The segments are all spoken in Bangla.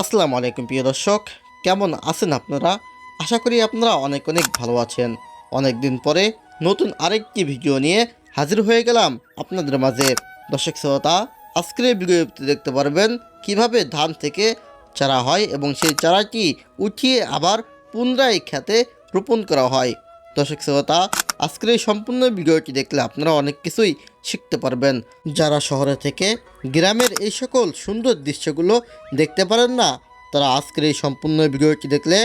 আসসালামু আলাইকুম প্রিয় দর্শক, কেমন আছেন আপনারা? আশা করি আপনারা অনেক অনেক ভালো আছেন। অনেক দিন পরে নতুন আরেকটি ভিডিও নিয়ে হাজির হয়ে গেলাম আপনাদের মাঝে। দর্শক শ্রোতা, আজকের ভিডিওতে দেখতে পারবেন কীভাবে ধান থেকে চারা হয় এবং সেই চারাটি উঠিয়ে আবার পুনরায় খেতে রোপণ করা হয়। দর্শক শ্রোতা, আজকের এই সম্পূর্ণ ভিডিওটি দেখলে আপনারা অনেক কিছুই শিখতে পারবেন। যারা শহরে থেকে গ্রামের এই সকল সুন্দর দৃশ্যগুলো দেখতে পারেন না, তারা আজকের এই সম্পূর্ণ ভিডিওটি দেখলে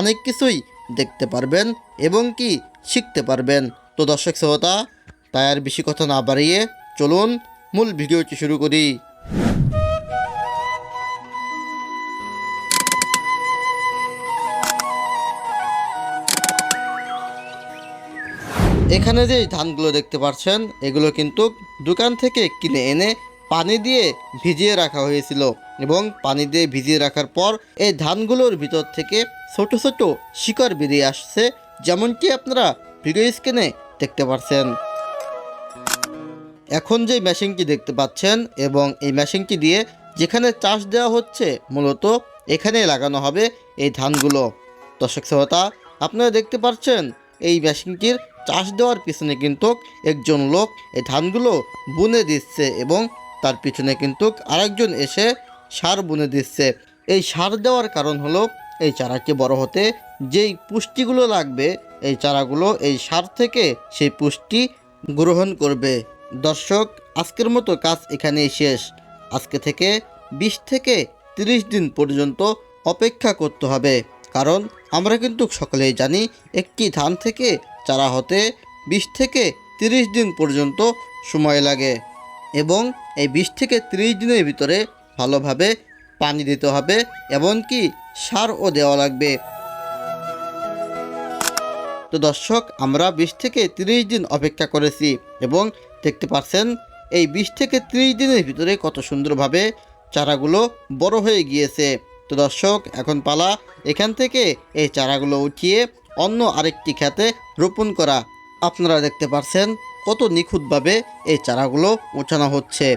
অনেক কিছুই দেখতে পারবেন এবং কি শিখতে পারবেন। তো দর্শক শ্রোতা, তাই আর বেশি কথা না বাড়িয়ে চলুন মূল ভিডিওটি শুরু করি। এখানে যে ধানগুলো দেখতে পাচ্ছেন, এগুলো কিন্তু দোকান থেকে কিনে এনে পানি দিয়ে ভিজিয়ে রাখা হয়েছিল এবং পানি দিয়ে ভিজিয়ে রাখার পর এই ধানগুলোর ভিতর থেকে ছোট ছোট শিকড় বেরিয়ে আসছে, যেমনটি আপনারা ভিডিও স্ক্রিনে দেখতে পাচ্ছেন। এখন যে মেশিনটি দেখতে পাচ্ছেন এবং এই মেশিনটি দিয়ে যেখানে চাষ দেওয়া হচ্ছে, মূলত এখানে লাগানো হবে এই ধানগুলো। দর্শক, শ্রোতা, আপনারা দেখতে পাচ্ছেন এই মেশিনটির চাষ দেওয়ার পিছনে কিন্তু একজন লোক এই ধানগুলো বুনে দিচ্ছে এবং তার পিছনে কিন্তু আরেকজন এসে সার বুনে দিচ্ছে। এই সার দেওয়ার কারণ হলো এই চারাটি বড় হতে যেই পুষ্টিগুলো লাগবে, এই চারাগুলো এই সার থেকে সেই পুষ্টি গ্রহণ করবে। দর্শক, আজকের মতো কাজ এখানেই শেষ। আজকে থেকে বিশ থেকে তিরিশ দিন পর্যন্ত অপেক্ষা করতে হবে। কারণ আমরা কিন্তু সকলেই জানি একটি ধান থেকে চারা হতে বিশ থেকে তিরিশ দিন পর্যন্ত সময় লাগে এবং এই বিশ থেকে তিরিশ দিনের ভিতরে ভালোভাবে পানি দিতে হবে এমনকি সারও দেওয়া লাগবে। তো দর্শক, আমরা বিশ থেকে তিরিশ দিন অপেক্ষা করেছি এবং দেখতে পাচ্ছেন এই বিশ থেকে তিরিশ দিনের ভিতরে কত সুন্দরভাবে চারাগুলো বড় হয়ে গিয়েছে। তো দর্শক, এখন পালা। এখান থেকে এই চারাগুলো উঠিয়ে অন্য আরেকটি খেতে রোপণ করা। আপনারা দেখতে পাচ্ছেন কত নিখুঁতভাবে এই চারাগুলো উঠানো হচ্ছে।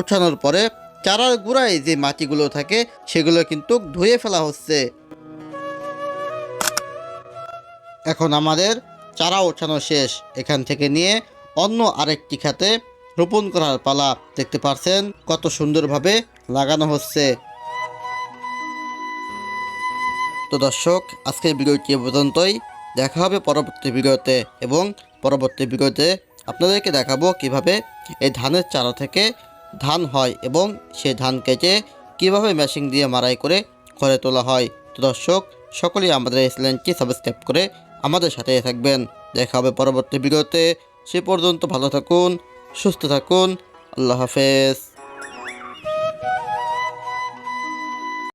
উঠানোর পরে চারার গোড়ায় যে মাটিগুলো থাকে, সেগুলো কিন্তু ধুয়ে ফেলা হচ্ছে। এখন আমাদের চারা ওঠানো শেষ। এখান থেকে নিয়ে অন্য আরেকটি খাতে রোপণ করার পালা। দেখতে পাচ্ছেন কত সুন্দরভাবে লাগানো হচ্ছে। তো দর্শক, আজকের ভিডিওটি পর্যন্তই। দেখা হবে পরবর্তী ভিডিওতে এবং পরবর্তী ভিডিওতে আপনাদেরকে দেখাবো কীভাবে এই ধানের চারা থেকে ধান হয় এবং সেই ধান কেটে কীভাবে মেশিন দিয়ে মারাই করে ঘরে তোলা হয়। তো দর্শক, সকলেই আমাদের এই চ্যানেলটি সাবস্ক্রাইব করে আমাদের সাথে থাকবেন। দেখা হবে পরবর্তী ভিডিওতে। সে পর্যন্ত ভালো থাকুন, সুস্থ থাকুন। আল্লাহ হাফেজ।